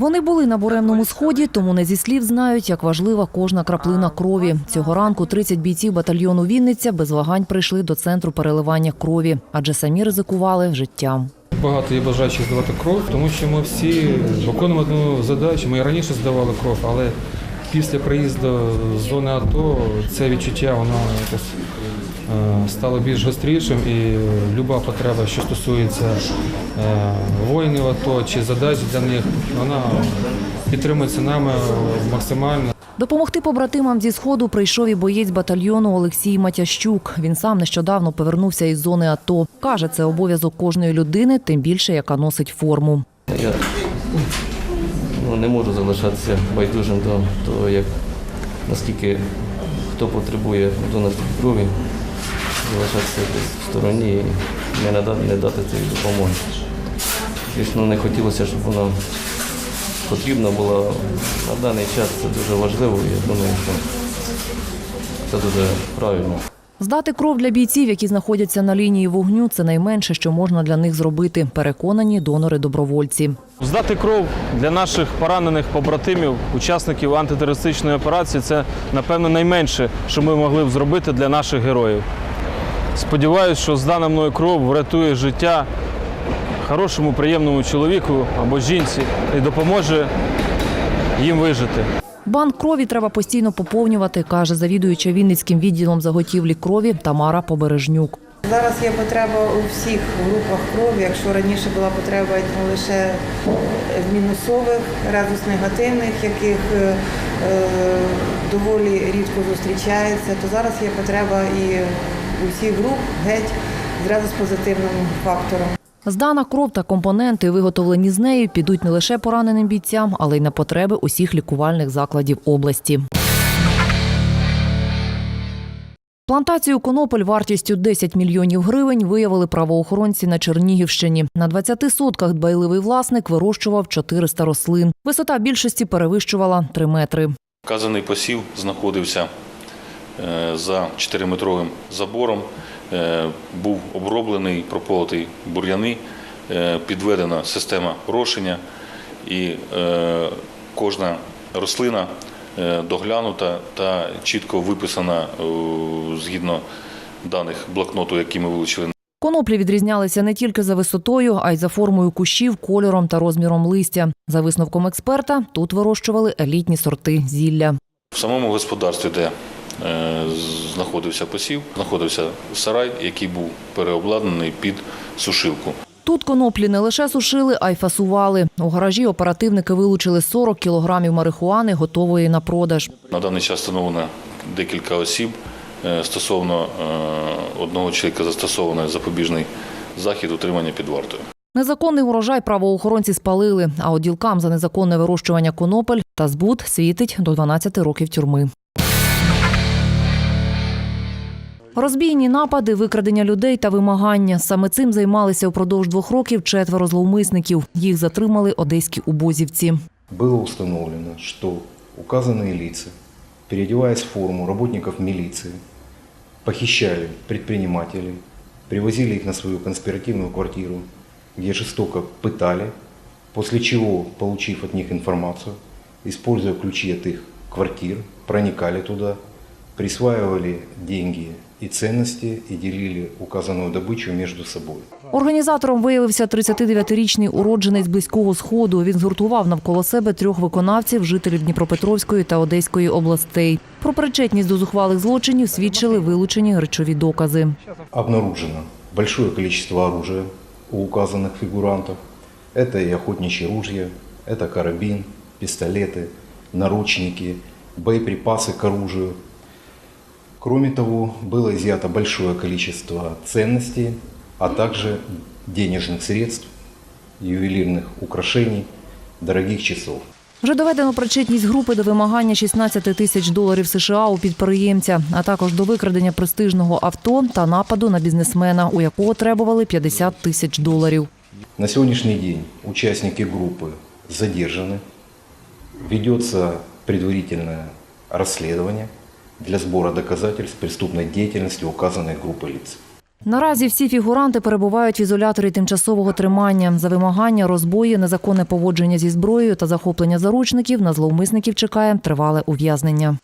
Вони були на буремному сході, тому не зі слів знають, як важлива кожна краплина крові. Цього ранку 30 бійців батальйону Вінниця без вагань прийшли до центру переливання крові, адже самі ризикували життям. Багато є бажаючих здавати кров, тому що ми всі виконуємо одну задачу. Ми раніше здавали кров, але після приїзду з зони АТО це відчуття воно якось стало більш гострішим і люба потреба, що стосується е, воїнів АТО чи задач для них, вона підтримується нами максимально. Допомогти побратимам зі сходу прийшов і боєць батальйону Олексій Матящук. Він сам нещодавно повернувся із зони АТО. Каже, це обов'язок кожної людини, тим більше яка носить форму. Я ну, не можу залишатися байдужим до того, як наскільки хто потребує донорської крові, залишатися десь в стороні і не надати, не дати цієї допомоги. Звісно, не хотілося, щоб вона потрібна була на даний час. Це дуже важливо і я думаю, що це дуже правильно. Здати кров для бійців, які знаходяться на лінії вогню, це найменше, що можна для них зробити. Переконані донори-добровольці. Здати кров для наших поранених побратимів, учасників антитерористичної операції це, напевно, найменше, що ми могли б зробити для наших героїв. Сподіваюсь, що здана мною кров врятує життя хорошому, приємному чоловіку або жінці і допоможе їм вижити. Банк крові треба постійно поповнювати, каже завідуюча Вінницьким відділом заготівлі крові Тамара Побережнюк. Зараз є потреба у всіх групах крові. Якщо раніше була потреба ну, лише в мінусових, резус негативних, яких е, е, доволі рідко зустрічається, то зараз є потреба і у всіх груп геть зразу з позитивним фактором. Здана кров та компоненти, виготовлені з нею, підуть не лише пораненим бійцям, але й на потреби усіх лікувальних закладів області. Плантацію конопель вартістю 10 мільйонів гривень виявили правоохоронці на Чернігівщині. На 20 сотках дбайливий власник вирощував 400 рослин. Висота більшості перевищувала 3 метри. Вказаний посів знаходився за 4-метровим забором, е, був оброблений, прополотий бур'яни, е, підведена система орошення і е, кожна рослина е, доглянута та чітко виписана е, згідно даних блокноту, які ми вилучили Коноплі відрізнялися не тільки за висотою, а й за формою кущів, кольором та розміром листя. За висновком експерта, тут вирощували елітні сорти зілля. В самому господарстві, де е, знаходився посів, знаходився сарай, який був переобладнаний під сушилку. Тут коноплі не лише сушили, а й фасували. У гаражі оперативники вилучили 40 кілограмів марихуани, готової на продаж. На даний час встановлено декілька осіб. Е, Стосовно е, одного чоловіка застосований запобіжний захід утримання під вартою. Незаконний урожай правоохоронці спалили, а от ділкам за незаконне вирощування конопель та збут світить до 12 років тюрми. Розбійні напади, викрадення людей та вимагання. Саме цим займалися упродовж двох років четверо зловмисників. Їх затримали одеські убозівці. Было установлено, что указанные лица, переодеваясь в форму работников милиции, похищали предпринимателей, привозили их на свою конспиративную квартиру, где жестоко пытали, после чего, получив от них информацию, используя ключи от их квартир, проникали туда, присваивали деньги и ценности и делили указанную добычу между собой. Організатором виявився 39-річний уродженець близького сходу. Він згуртував навколо себе трьох виконавців, жителів Дніпропетровської та Одеської областей. Про причетність до зухвалих злочинів свідчили вилучені речові докази. Обнаружено большое количество оружия у указанных фигурантов. Это и охотничьи ружья, это карабин, пистолеты, наручники, боеприпасы к оружию. Кроме того, было изъято большое количество ценностей, а также денежных средств, ювелирных украшений, дорогих часов. Вже доведено причетність групи до вимагання 16 тисяч доларів США у підприємця, а також до викрадення престижного авто та нападу на бізнесмена, у якого требували 50 тисяч доларів. На сегодняшний день участники группы задержаны. Ведется предварительное расследование для збору доказательств преступної діяльності указаної групи лиц. Наразі всі фігуранти перебувають в ізоляторі тимчасового тримання. За вимагання, розбої, незаконне поводження зі зброєю та захоплення заручників на зловмисників чекає тривале ув'язнення.